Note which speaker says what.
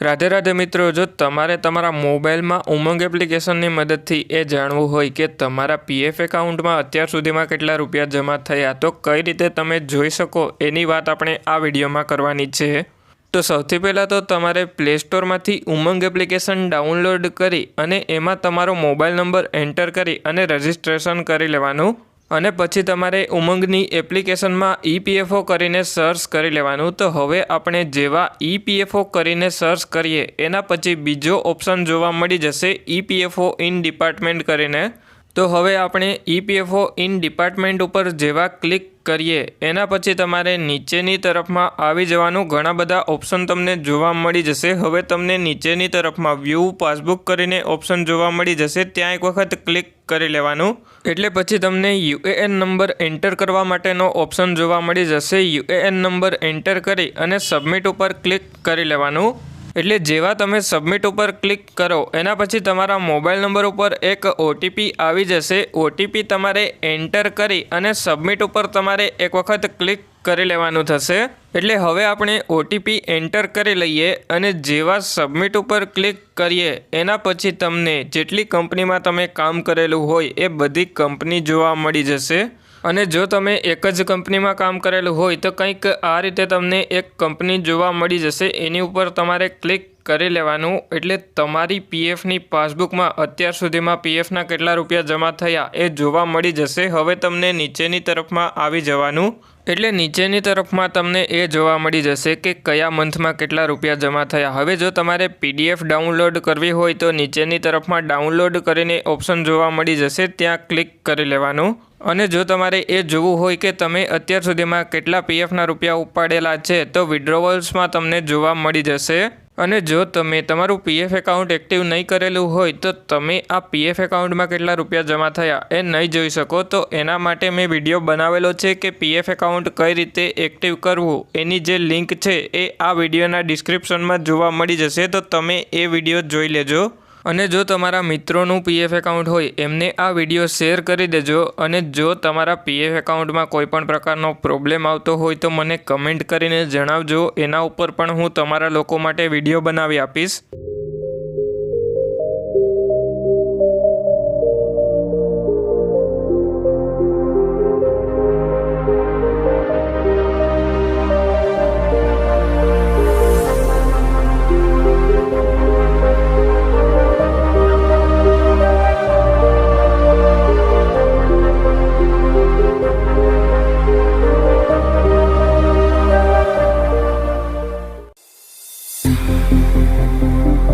Speaker 1: રાધે રાધે મિત્રો, જો તમારે તમારા મોબાઈલમાં ઉમંગ એપ્લિકેશનની મદદથી એ જાણવું હોય કે તમારા પીએફ એકાઉન્ટમાં અત્યાર સુધીમાં કેટલા રૂપિયા જમા થયા, તો કઈ રીતે તમે જોઈ શકો એની વાત આપણે આ વિડીયોમાં કરવાની છે. તો સૌથી પહેલાં તો તમારે પ્લે સ્ટોરમાંથી ઉમંગ એપ્લિકેશન ડાઉનલોડ કરી અને એમાં તમારો મોબાઈલ નંબર એન્ટર કરી અને રજિસ્ટ્રેશન કરી લેવાનું. અને પછી તમારે ઉમંગની એપ્લિકેશનમાં ઈપીએફઓ કરીને સર્ચ કરી લેવાનું. તો હવે આપણે જેવા ઈપીએફઓ કરીને સર્ચ કરીએ, એના પછી બીજો ઓપ્શન જોવા મળી જશે ઈપીએફઓ ઇન ડિપાર્ટમેન્ટ કરીને. તો હવે આપણે ઈપીએફઓ ઇન ડિપાર્ટમેન્ટ ઉપર જેવા ક્લિક કરીએ, એના પછી તમારે નીચેની તરફમાં આવી જવાનું. ઘણા બધા ઓપ્શન તમને જોવા મળી જશે. હવે તમને નીચેની તરફમાં વ્યૂ, પાસબુક કરીને ઓપ્શન જોવા મળી જશે. ત્યાં એક વખત ક્લિક કરી લેવાનું. એટલે પછી તમને યુએએન નંબર એન્ટર કરવા માટેનો ઓપ્શન જોવા મળી જશે. યુએએન નંબર એન્ટર કરી અને સબમિટ ઉપર ક્લિક કરી લેવાનું. એટલે જેવા તમે સબમિટ ઉપર ક્લિક કરો, એના પછી તમારા મોબાઈલ નંબર ઉપર એક ઓટીપી આવી જશે. ઓટીપી તમારે એન્ટર કરી અને સબમિટ ઉપર તમારે એક વખત ક્લિક કરી લેવાનું થશે. એટલે હવે આપણે ઓટીપી એન્ટર કરી લઈએ અને જેવા સબમિટ ઉપર ક્લિક કરીએ, એના પછી તમને જેટલી કંપનીમાં તમે કામ કરેલું હોય એ બધી કંપની જોવા મળી જશે. અને જો તમે એક જ કંપનીમાં કામ કરેલું હોય તો કંઈક આ રીતે તમને એક કંપની જોવા મળી જશે. એની ઉપર તમારે ક્લિક કરી લેવાનું એટલે તમારી પીએફની પાસબુકમાં અત્યાર સુધીમાં પીએફના કેટલા રૂપિયા જમા થયા એ જોવા મળી જશે. હવે તમને નીચેની તરફમાં આવી જવાનું. એટલે નીચેની તરફમાં તમને એ જોવા મળી જશે કે કયા મંથમાં કેટલા રૂપિયા જમા થયા. હવે જો તમારે પીડીએફ ડાઉનલોડ કરવી હોય તો નીચેની તરફમાં ડાઉનલોડ કરીને ઓપ્શન જોવા મળી જશે. ત્યાં ક્લિક કરી લેવાનું. અને જો તમારે એ જોવું હોય કે તમે અત્યાર સુધીમાં કેટલા પીએફના રૂપિયા ઉપાડેલા છે તો વિડ્રોવલ્સમાં તમને જોવા મળી જશે. અને જો તમે તમારું પીએફ એકાઉન્ટ એક્ટિવ નહીં કરેલું હોય તો તમે આ પીએફ એકાઉન્ટમાં કેટલા રૂપિયા જમા થયા એ નહીં જોઈ શકો. તો એના માટે મેં વીડિયો બનાવેલો છે કે પીએફ એકાઉન્ટ કઈ રીતે એક્ટિવ કરવું. એની જે લિંક છે એ આ વિડીયોના ડિસ્ક્રિપ્શનમાં જોવા મળી જશે. તો તમે એ વીડિયો જોઈ લેજો. અને જો તમારા મિત્રોનું પીએફ એકાઉન્ટ હોય, એમને આ વીડિયો શેર કરી દેજો અને જો તમારા પીએફ એકાઉન્ટમાં કોઈ પણ પ્રકારનો પ્રોબ્લેમ આવતો હોય તો મને કમેન્ટ કરીને જણાવજો. એના ઉપર પણ હું તમારા લોકો માટે વીડિયો બનાવી આપીશ.